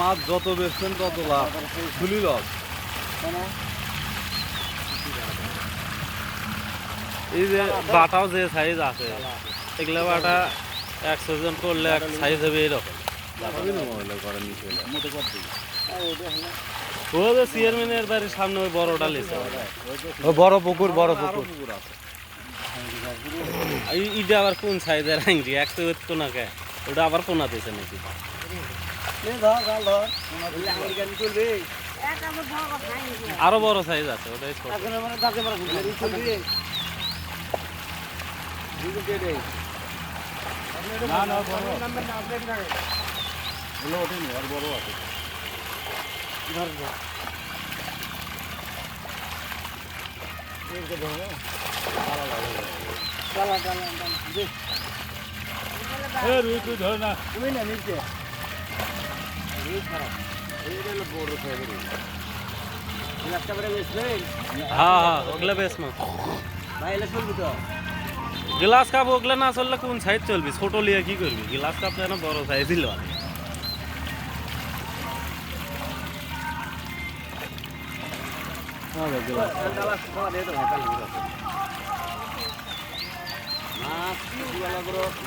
মাছ যত বেচছেন তত লাভ। ফুলি লস। এই যে বাটাও যে সাইজ আছে এগুলো বাটা একশো জন করলে এক সাইজ হবে এরকম। মহিলা করে নিচে ও যে চেয়ারম্যানের বাড়ির সামনে ওই বড়টা লেছে বড় পুকুর বড় পুকুর। আছে। ইটা আবার কোন সাইজের আংটি এক তো কে? ওটা আবার পোনা দিয়েছে নাকি? আরও বড় সাইজ আছে ওটাই না না বড়। ওগুলো ওঠেনি আর বড় আছে রুই তুই ধর না হ্যাঁ হ্যাঁ ওগুলা বেশ মা গ্লাস কাপ ওগুলা না চললে কোন সাইজ চলবি ছোট লিয়ে কি করবি গ্লাস কাপ যেন বড় সাইজ দিল মাছ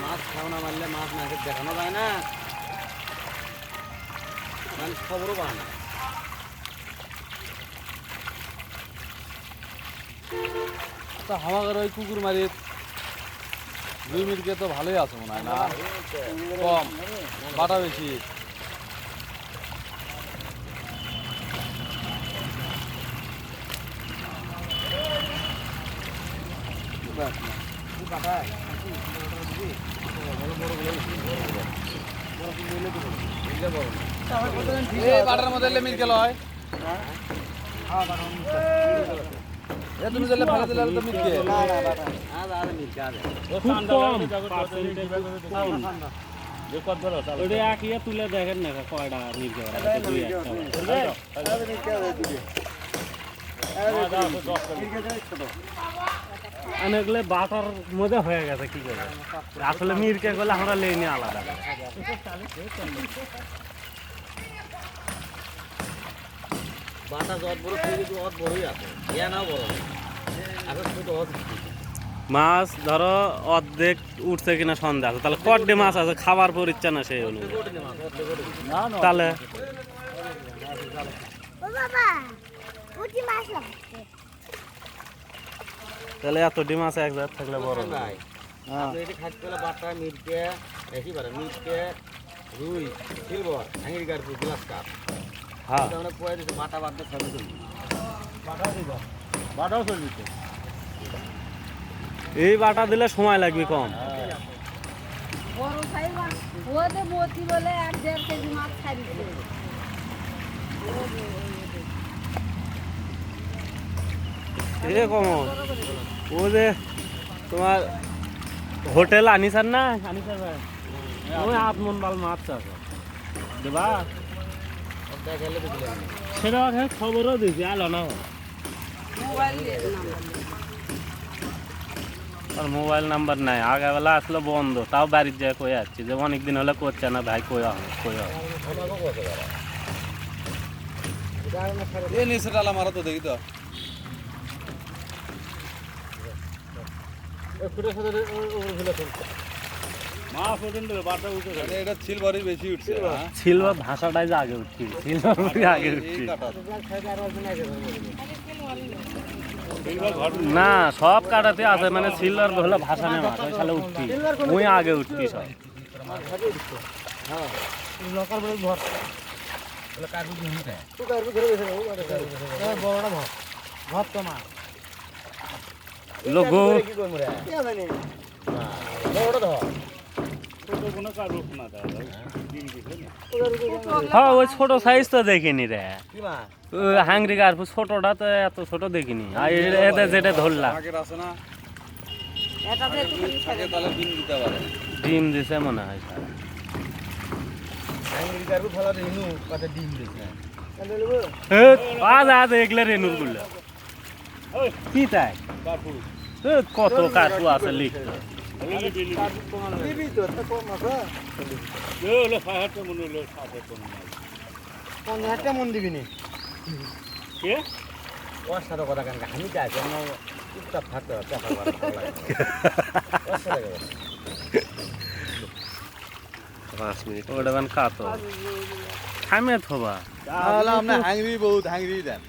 মাছ খাওয়া মারলে মাছ না দেখানো যায় না মানুষ খবরও পায় না তা আমাদের ওই কুকুর মারি দুই মিনিটকে তো ভালোই আছে মনে হয় না কম বাটা বেশি বাটার মধ্যে এলে মিল গেল হয় এ তুমি দিলে ভালো দিলে তো মিল ইয়ে তুলে দেখেন না কয়টা নির্গে দুই একটা অনেকগুলো বাটার মধ্যে হয়ে গেছে কি করে? আসলে মিরকে গেলে আমরা লেনি আলাদা। বাটা যত বড় থেকে অত বড়ই আছে। ইয়া না বড়। আগে ছোট অত মাছ ধরো অর্ধেক উঠছে কিনা সন্ধ্যা আছে। তাহলে কড্ডে মাছ আছে খাবার পর ইচ্ছা না সেই অনুযায়ী তাহলে ও বাবা পুঁটি মাছ লাগছে তাহলে এত ডিম আছে এক জায়গায় থাকলে বড় নাই। আপনি এটি খাইতে গেলে বাটা মিরকে বেশি পারে মিরকে রুই সিলভার হাঙ্গির গাড়ি গ্লাস কাপ। হ্যাঁ। আমরা কয়ে দিচ্ছি বাটা বাদ দিয়ে সবই চলবে। বাটাও চলবি এই বাটা দিলে সময় লাগবে কম। বড় সাইজ ওতে মতি বলে এক দেড় কেজি মাছ ছাড়িছে এ কম ও যে তোমার হোটেল আনিসার না? আনিসার ভাই। ওই আত্মন বাল মাছ আছে। দেবা দেখালে সেটা খবরও দিছি আলো না। আর মোবাইল নাম্বার নাই আগাবেলা আসলে বন্ধ তাও বাড়ির যায় কয়ে যাচ্ছি যে অনেকদিন হলে করছে না ভাই কই হবে কই হবে এ নিচে ডালা মারা তো দেখি তো মাছ ওঠেন বাটা উঠে মানে এটা সিলভারই বেশি উঠছে? সিলভার ভাষাটাই যে আগে উঠছি। আগে উঠছি। না, সব কাটাতে আছে মানে সিলভার হলে ভাষা নেই সালে উঠছি ওই আগে উঠছি সব। লোক কি করব রে বড়টা ধর। হ্যাঁ ওই ছোট সাইজ তো দেখিনি রে। কি হাংরি গারপু ছোটটা তো এত ছোট দেখিনি। আর এ- এতে যেটা ধরলাম। ডিম দিছে মনে হয় ডিম দিছে। আজ আজ এগুলো রেনুরগুলো। কি তাই? কত কাকু আছে লিখতে মন দিবি নি। কে? ওর সাথে কথা কেন আমি যাই চুপচাপ থাকতে সাথে কথা। ওটা কাতো। থামে থবা হাঙ্গরি বহুত হাঙ্গরি দেন।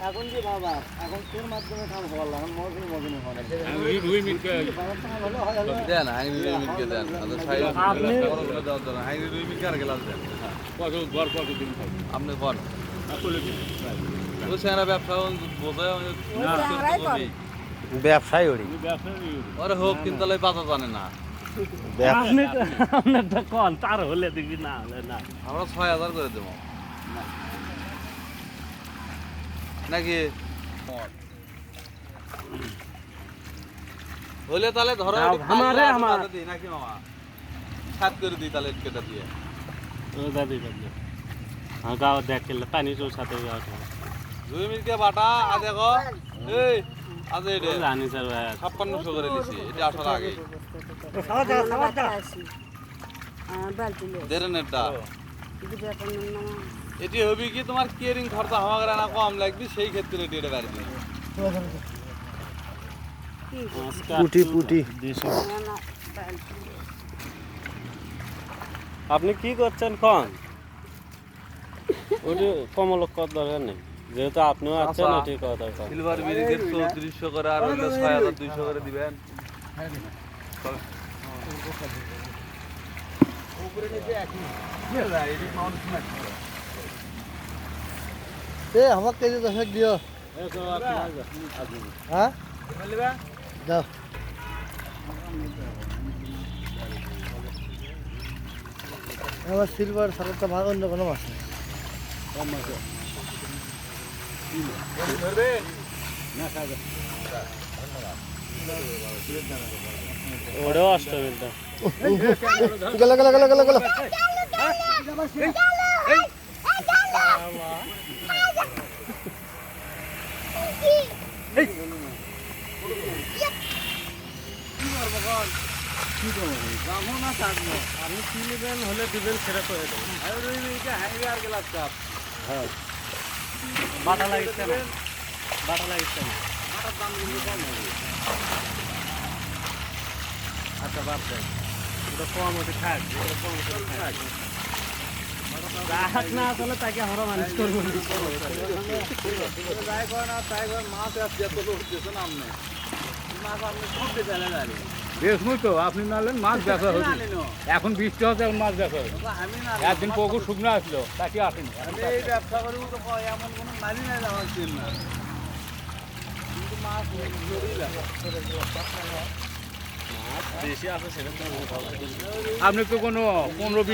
এখন কি বাবা এখন তোর মাধ্যমে কাম হওয়ার এখন মজুরি মজুরি হয় না দেন হাঙ্গরি রুই মিটকে দেন। তাহলে সাইড আপনি- বড় করে জন্য। হাঙ্গরি রুই দেন। আপনি কর ও স্যাংরা ব্যবসা বোঝায় স্যাংরাই ওরি ওরে হোক কিন্তু তাহলে জানে না। আপনি আপনারটা কন তার হলে দিবি না হলে না। আমরা ছয় হাজার করে দেবো। নাকি? হলে তাহলে ধরো আমারে আমার। নাকি মামা? সাত করে দিই তাহলে কেটে দিয়ে। ও দাদি দাদি হ্যাঁ গাও দেখলে পানি চোর সাথে গাও দুই মিনিটকে বাটা আজ দেখো। এই আজ এটা জানি স্যার ভাই ছাপ্পান্নশো করে দিছি এটা আসার আগে। দেড় নেটটা এটি হবে কি তোমার কেয়ারিং খরচা হওয়া গেলে না কম লাগবে সেই ক্ষেত্রে এটি এটা বাড়বে। পুটি পুটি। আপনি কি করছেন কন ওটি কমল কত দরকার নেই যেহেতু আপনিও আছেন আচ্ছা। এটি কথা সিলভার বিরিকেট চৌত্রিশশো করে আর হইলে ছয় হাজার দুইশো করে দিবেন। এ আমার কেজি দশেক দিও হ্যাঁ দাও আমার সিলভার সারাটা ভাগ অন্য কোনো মাছ নেই ওটাও অষ্টমিলটা গেল গেল গেল গেল গেল আপনি কি নেবেন হলে দিবেন সেটা করে দেবেন হ্যাঁ বাটা লাগিচ্ছে না বাটা লাগিচ্ছে না আচ্ছা বাদ দেন ওটা কম হতে থাক ওটা কম হতে থাক গ্রাহক না আসলে তাকে আমরা মানুষ করব না। তাই করে মাছ আসছে দিয়েছেন আপনি আপনি তো নালেন মাছ দেখা হচ্ছে এখন বৃষ্টি হচ্ছে এখন মাছ দেখা হচ্ছে একদিন পুকুর শুকনো আসলো তাকে আসেনি ব্যবসা তো আপনি তো কোনো পনেরো বিশ